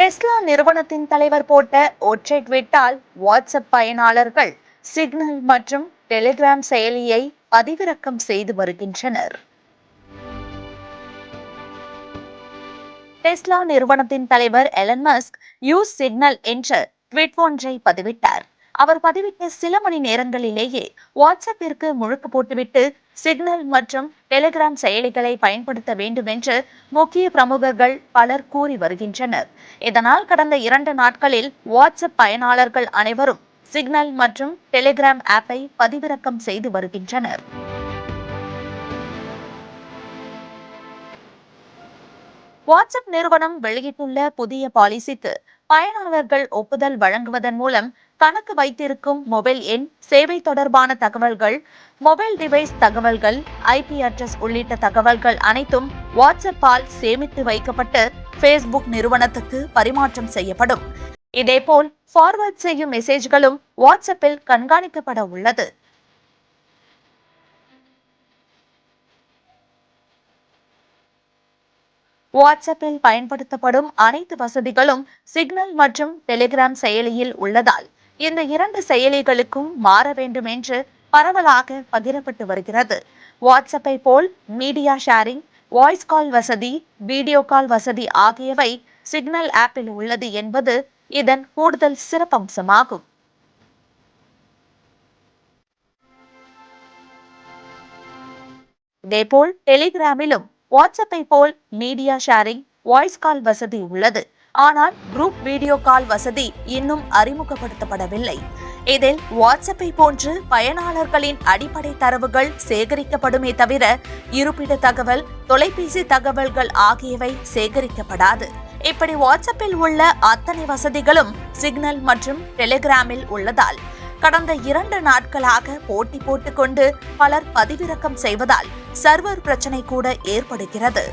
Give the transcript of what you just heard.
Tesla நிறுவனத்தின் தலைவர் போட்ட ஒற்றை ட்விட்டால் வாட்ஸ்அப் பயனாளர்கள் சிக்னல் மற்றும் டெலிகிராம் செயலியை பதிவிறக்கம் செய்து வருகின்றனர். டெஸ்லா நிறுவனத்தின் தலைவர் எலன் மஸ்க் யூஸ் சிக்னல் என்ற ட்விட் ஒன்றை பதிவிட்டார். அவர் பதிவிட்ட சில மணி நேரங்களிலேயே வாட்ஸ்அப்பிற்கு முழுக்க போட்டுவிட்டு சிக்னல் மற்றும் டெலிகிராம் செயலிகளை பயன்படுத்த வேண்டும் என்று முக்கிய பிரமுகர்கள் பலர் கூறி வருகின்றனர். இதனால் கடந்த இரண்டு நாட்களில் வாட்ஸ்அப் பயனாளர்கள் அனைவரும் சிக்னல் மற்றும் டெலிகிராம் ஆப்பை பதிவிறக்கம் செய்து வருகின்றனர். வாட்ஸ்அப் நிறுவனம் வெளியிட்டுள்ள புதிய பாலிசிக்கு பயனாளர்கள் ஒப்புதல் வழங்குவதன் மூலம் கணக்கு வைத்திருக்கும் மொபைல் எண் சேவை தொடர்பான தகவல்கள் மொபைல் டிவைஸ் தகவல்கள் ஐபி அட்ரஸ் உள்ளிட்ட தகவல்கள் அனைத்தும் வாட்ஸ்அப்பால் சேமித்து வைக்கப்பட்டு ஃபேஸ்புக் நிறுவனத்துக்கு பரிமாற்றம் செய்யப்படும். இதேபோல் ஃபார்வர்ட் செய்யும் மெசேஜ்களும் வாட்ஸ்அப்பில் கண்காணிக்கப்பட உள்ளது. வாட்ஸ்அப்பில் பயன்படுத்தப்படும் அனைத்து வசதிகளும் சிக்னல் மற்றும் டெலிகிராம் செயலியில் உள்ளதால் இந்த இரண்டு செயலிகளுக்கும் மாற வேண்டும் என்று பரவலாக பகிரப்பட்டு வருகிறது. வாட்ஸ்அப்பை போல் மீடியா ஷேரிங் வாய்ஸ் கால் வசதி வீடியோ கால் வசதி ஆகியவை சிக்னல் ஆப்பில் உள்ளது என்பது இதன் கூடுதல் சிறப்பம்சமாகும். இதேபோல் டெலிகிராமிலும் வாட்ஸ்அப்பை போல் மீடியா ஷேரிங் வாய்ஸ் கால் வசதி உள்ளது. ஆனால் குரூப் வீடியோ கால் வசதி இன்னும் அறிமுகப்படுத்தப்படவில்லை. இதில் வாட்ஸ்அப்பை போன்று பயனாளர்களின் அடிப்படை தரவுகள் சேகரிக்கப்படுமே தவிர இருப்பிட தகவல் தொலைபேசி தகவல்கள் ஆகியவை சேகரிக்கப்படாது. இப்படி வாட்ஸ்அப்பில் உள்ள அத்தனை வசதிகளும் சிக்னல் மற்றும் டெலிகிராமில் உள்ளதால் கடந்த இரண்டு நாட்களாக போட்டி போட்டுக்கொண்டு பலர் பதிவிறக்கம் செய்வதால் சர்வர் பிரச்சனை கூட ஏற்படுகிறது.